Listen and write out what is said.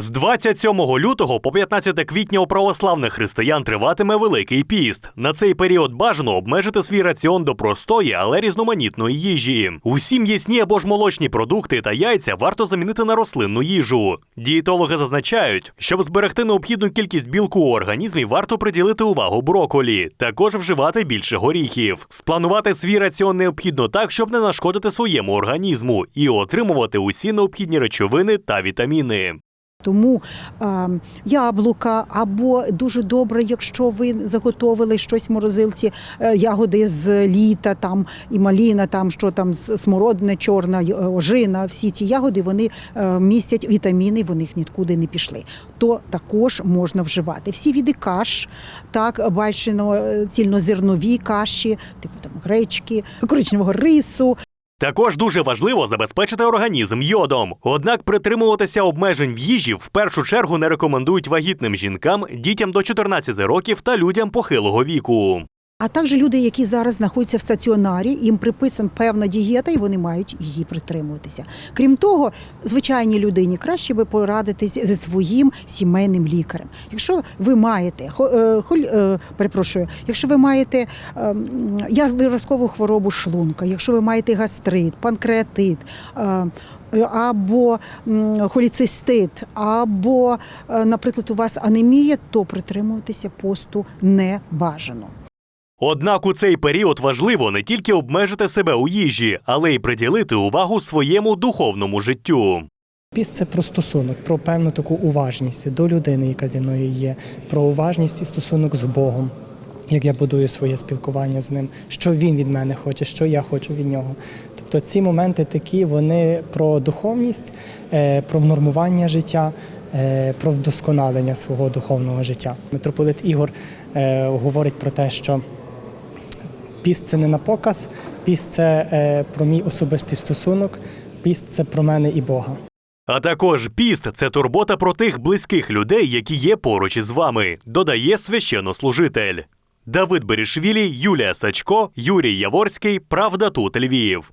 З 27 лютого по 15 квітня у православних християн триватиме Великий піст. На цей період бажано обмежити свій раціон до простої, але різноманітної їжі. Усі м'ясні або ж молочні продукти та яйця варто замінити на рослинну їжу. Дієтологи зазначають, щоб зберегти необхідну кількість білку у організмі, варто приділити увагу броколі, також вживати більше горіхів. Спланувати свій раціон необхідно так, щоб не нашкодити своєму організму і отримувати усі необхідні речовини та вітаміни. Тому е, яблука або дуже добре, якщо ви заготовили щось в морозилці, е, ягоди з літа, там і маліна, там що там с- смородина чорна, ожина, всі ці ягоди вони е, містять вітаміни, вони їх нікуди не пішли. То також можна вживати. Всі види каш, так бачено е, цільнозернові каші, типу там гречки, коричневого рису, Також дуже важливо забезпечити організм йодом. Однак притримуватися обмежень в їжі в першу чергу не рекомендують вагітним жінкам, дітям до 14 років та людям похилого віку. А також люди, які зараз знаходяться в стаціонарі, їм приписана певна дієта, і вони мають її притримуватися. Крім того, звичайній людині краще би порадитись зі своїм сімейним лікарем. Якщо ви маєте е, холь- е, перепрошую, якщо ви маєте ем, виразкову хворобу шлунка, якщо ви маєте гастрит, панкреатит. е, Або холіцистит, або, е, наприклад, у вас анемія, то притримуватися посту не бажано. Однак у цей період важливо не тільки обмежити себе у їжі, але й приділити увагу своєму духовному життю. Піст це про стосунок, про певну таку уважність до людини, яка зі мною є, про уважність і стосунок з Богом, як я будую своє спілкування з ним, що він від мене хоче, що я хочу від нього. Тобто ці моменти такі, вони про духовність, е, про нормування життя, е, про вдосконалення свого духовного життя. Митрополит Ігор е, говорить про те, що піст це не на показ, піст це е, про мій особистий стосунок, піст це про мене і Бога. А також піст це турбота про тих близьких людей, які є поруч із вами, додає священнослужитель. Давид Берішвілі, Юлія Сачко, Юрій Яворський. Правда тут Львів.